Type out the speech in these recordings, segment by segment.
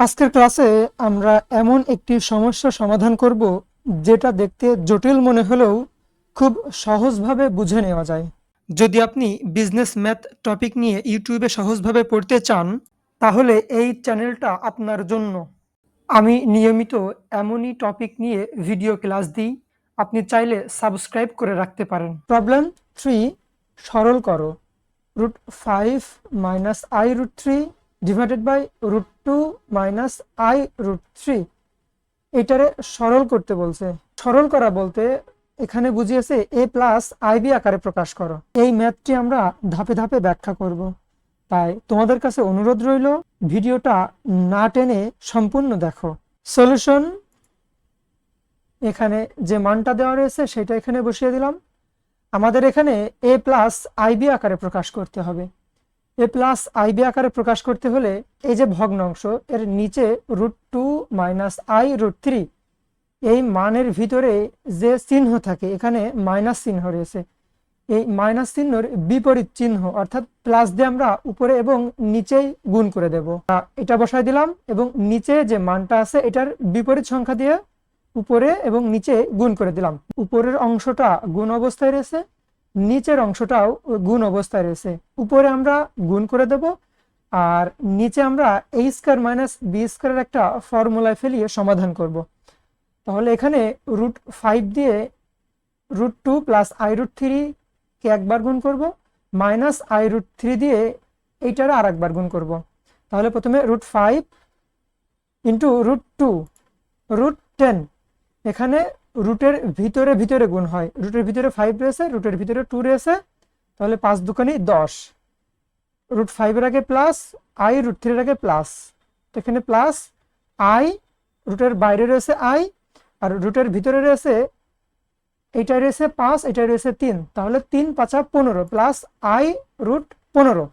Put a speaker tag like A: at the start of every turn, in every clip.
A: আজকের ক্লাসে আমরা এমন একটি সমস্যা সমাধান করব যেটা দেখতে জটিল মনে হলেও খুব সহজভাবে বুঝে নেওয়া যায়। যদি আপনি বিজনেস ম্যাথ টপিক নিয়ে ইউটিউবে সহজভাবে পড়তে চান, তাহলে এই চ্যানেলটা আপনার জন্য। আমি নিয়মিত এমনই টপিক নিয়ে ভিডিও ক্লাস দিই, আপনি চাইলে সাবস্ক্রাইব করে রাখতে পারেন। প্রবলেম থ্রি, সরল করো। Root five minus i root three divided by root two minus i root three এটারে সরল করতে বলছে। সরল করা বলতে এখানে বুঝিয়েছে এ প্লাস আইবি আকারে প্রকাশ করো। এই ম্যাথটি আমরা ধাপে ধাপে ব্যাখ্যা করব। তাই তোমাদের কাছে অনুরোধ রইল, ভিডিওটা না টেনে সম্পূর্ণ দেখো। সলিউশন এখানে যে মানটা দেওয়া রয়েছে সেটা এখানে বসিয়ে দিলাম। আমাদের এখানে এ প্লাস আইবি আকারে প্রকাশ করতে হবে। এ প্লাস আইবি আকারে প্রকাশ করতে হলে এই যে ভগ্নাংশ এর নিচে root two minus i root three, এই মানের ভিতরে যে চিহ্ন থাকে, এখানে মাইনাস চিহ্ন রয়েছে। এই মাইনাস চিহ্নর বিপরীত চিহ্ন, অর্থাৎ প্লাস দিয়ে আমরা উপরে এবং নিচেই গুণ করে দেব। এটা বসাই দিলাম এবং নিচে যে মানটা আছে, এটার বিপরীত সংখ্যা দিয়ে উপরে এবং নিচে গুণ করে দিলাম। উপরের অংশটা গুণ অবস্থায় রয়েছে নিচের অংশটাও গুণ অবস্থায় রয়েছে। উপরে আমরা গুণ করে দেব আর নিচে আমরা এই স্কোয়ার মাইনাস বি স্কোয়ারের একটা ফর্মুলায় ফেলিয়ে সমাধান করব। তাহলে এখানে রুট ফাইভ দিয়ে root two plus i root থ্রিকে একবার গুণ করব মাইনাস আই রুট থ্রি দিয়ে এইটার আর একবার গুণ করব। তাহলে প্রথমে root five into root two root ten এখানে রুটের ভিতরে ভিতরে গুণ হয়। রুটের ভিতরে ফাইভ রয়েছে, রুটের ভিতরে টু রয়েছে, তাহলে পাঁচ দুকানি দশ। রুট ফাইভের আগে প্লাস আই রুট থ্রির আগে প্লাস এখানে প্লাস আই রুটের বাইরে রয়েছে আই আর রুটের ভিতরে রয়েছে এইটা রয়েছে পাঁচ এটা রয়েছে তিন। তাহলে তিন পাঁচা পনেরো প্লাস আই রুট পনেরো।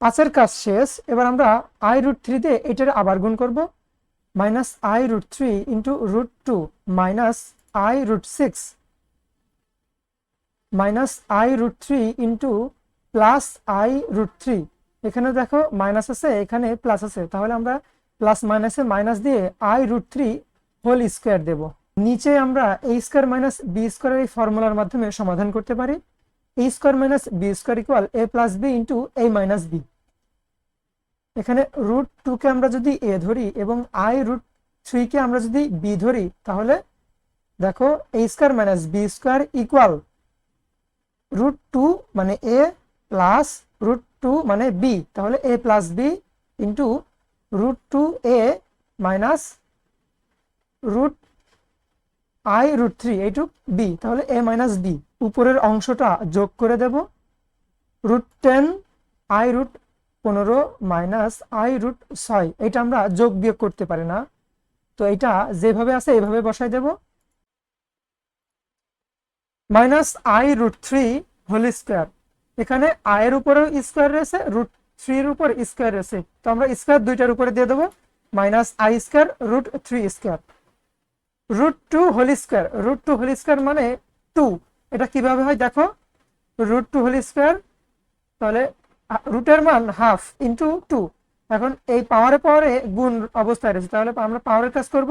A: পাঁচের কাজ শেষ, এবার আমরা আই রুট থ্রিতে এটার আবার গুণ করব। Minus i root three into root two minus i root six minus i root three into plus i root three এখানে দেখো মাইনাস আছে, এখানে প্লাস আছে। তাহলে আমরা প্লাস মাইনাসে মাইনাস দিয়ে i root three whole square দেব। নিচে আমরা এই স্কোয়ার মাইনাস বি স্কোয়ারের এই ফর্মুলার মাধ্যমে সমাধান করতে পারি। A square minus b square equal a plus b into a minus b এখানে রুট টুকে আমরা যদি এ ধরি এবং আই রুট থ্রিকে আমরা যদি বি ধরি, তাহলে দেখো a square minus b square equal root two মানে এ প্লাস রুট টু মানে বি তাহলে a plus b into root two a minus root i root three এইটুক বি তাহলে এ মাইনাস বি উপরের অংশটা যোগ করে দেব। রুট টেন আই রুট পনেরো মাইনাস আই রুট ছয়। এটা আমরা যোগ বিয়োগ করতে পারি না। তো এটা যেভাবে আছে এইভাবে বসাই দেব। Minus i root three whole square. এখানে আয়ের উপরেও স্কোয়ার রয়েছে, রুট থ্রির উপর স্কোয়ার রয়েছে। তো আমরা স্কোয়ার দুইটার উপরে দিয়ে দেবো। Minus i square root three square. Root two whole square. Root two whole square মানে টু। এটা কীভাবে হয় দেখো? Root two whole square. তাহলে রুটের মান হাফ ইন্টু টু এখন এই পাওয়ারে পাওয়ারে গুণ অবস্থায় রয়েছে। তাহলে আমরা পাওয়ারের কাজ করব।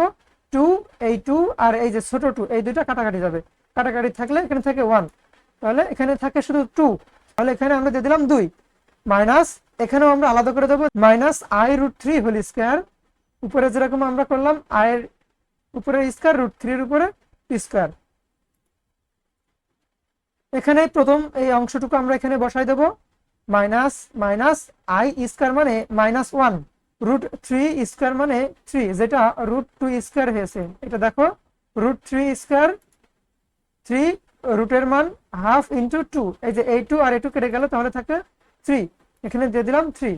A: টু এই টু আর এই যে ছোট টু এই দুইটা কাটাকাটি যাবে। কাটাকাটি থাকলে এখানে থাকে ওয়ান তাহলে এখানে থাকে শুধু টু তাহলে এখানে আমরা দিয়ে দিলাম দুই। মাইনাস এখানেও আমরা আলাদা করে দেবো। Minus i root three whole square উপরে যেরকম আমরা করলাম আয়ের উপরে স্কোয়ার রুট থ্রির উপরে স্কোয়ার এখানে প্রথম এই অংশটুকু আমরা এখানে বসাই দেব। মাইনাস মাইনাস আই স্কোয়ার মানে minus one root three square মানে থ্রি যেটা রুট টু স্কোয়ার হয়েছে। এটা দেখো রুট থ্রি স্কোয়ার থ্রি রুটের মান হাফ ইন্টু টু এই যে এই টু আর এই টু কেটে গেল, তাহলে থাকে থ্রি এখানে দিয়ে দিলাম three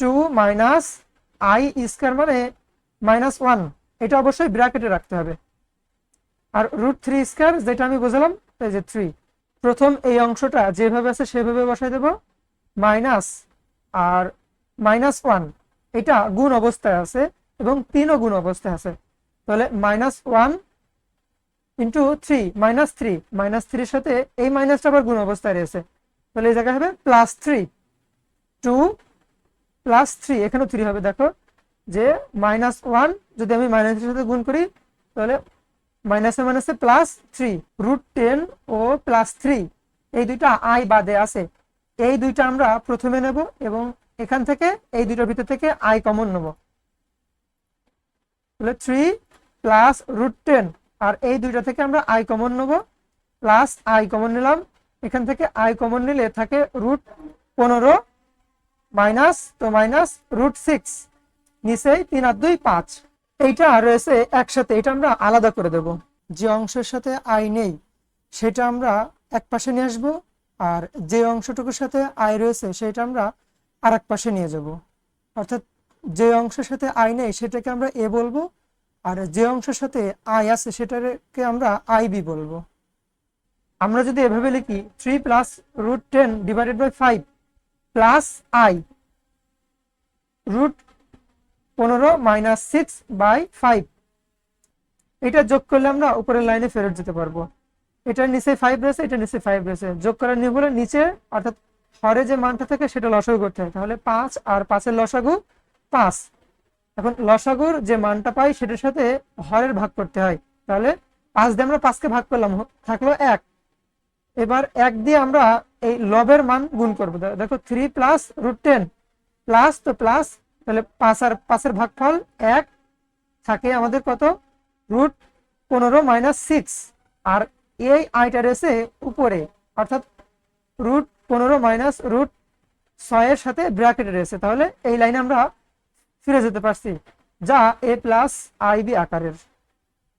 A: two minus i square মানে মাইনাস ওয়ান এটা অবশ্যই ব্র্যাকেটে রাখতে হবে। আর রুট থ্রি স্কোয়ার যেটা আমি বুঝলাম, এই যে থ্রি প্রথম এই অংশটা যেভাবে আছে সেভাবে বসাই দেব। মাইনাস আর মাইনাস ওয়ান, এটা গুণ অবস্থায় আছে এবং তিনও গুণ অবস্থায় আছে। তাহলে minus one into three, minus three, minus থ্রির সাথে এই মাইনাসটা আবার গুণ অবস্থায় রয়েছে। তাহলে এই জায়গায় হবে plus three. Two plus three, এখানেও থ্রি হবে, দেখো। যে মাইনাস ওয়ান, যদি আমি মাইনাসের সাথে গুণ করি, তাহলে মাইনাসে মাইনাসে প্লাস থ্রি রুট টেন ও প্লাস থ্রি এই দুইটা আই বাদে আছে। এই দুইটা আমরা প্রথমে নেব এবং এখান থেকে এই দুইটার ভিতর থেকে আই কমন নেব। থ্রি প্লাস রুট টেন আর এই দুইটা থেকে আমরা আই কমন নেব। প্লাস আই কমন নিলাম। এখান থেকে আই কমন নিলে থাকে রুট পনেরো মাইনাস তো মাইনাস রুট সিক্স নিচেই তিন আর দুই পাঁচ। এইটা রয়েছে একসাথে, এটা আমরা আলাদা করে দেব। যে অংশের সাথে আই নেই, সেটা আমরা এক পাশে নিয়ে আসব, আর যে অংশটুকুর সাথে আই রয়েছে, সেটা আমরা আর এক পাশে নিয়ে যাব। অর্থাৎ যে অংশের সাথে আই নেই, সেটাকে আমরা এ বলব, আর যে অংশের সাথে আই আছে, সেটাকে আমরা আই বি বলব। আমরা যদি এভাবে লিখি three plus root ten divided by five plus i root পনেরো মাইনাস সিক্স বাই ফাইভ এটা যোগ করলে আমরা উপরের লাইনে ফেরত যেতে পারব। এটার নিচে ফাইভ রয়েছে এটা নিচে ফাইভ রয়েছে। যোগ করার নিয়ম হলো নিচে, অর্থাৎ হরে যে মানটা থাকে সেটা লসাগু করতে হয়। তাহলে পাঁচ আর পাঁচের লসাগু পাঁচ। এখন লসাগুর যে মানটা পাই সেটার সাথে হরের ভাগ করতে হয়। তাহলে পাঁচ দিয়ে আমরা পাঁচকে ভাগ করলাম থাকল এক। এবার এক দিয়ে আমরা এই লবের মান গুণ করব। দেখো three plus root ten plus তো প্লাস তাহলে পাঁচ আর পাঁচের ভাগফল এক থাকে আমাদের কত? রুট পনেরো মাইনাস সিক্স। আর এই আইটা রয়েছে উপরে, অর্থাৎ রুট পনেরো মাইনাস রুট ছয়ের সাথে ব্র্যাকেটের রয়েছে। তাহলে এই লাইনে আমরা ফিরে যেতে পারছি, যা এ প্লাস আইবি আকারের।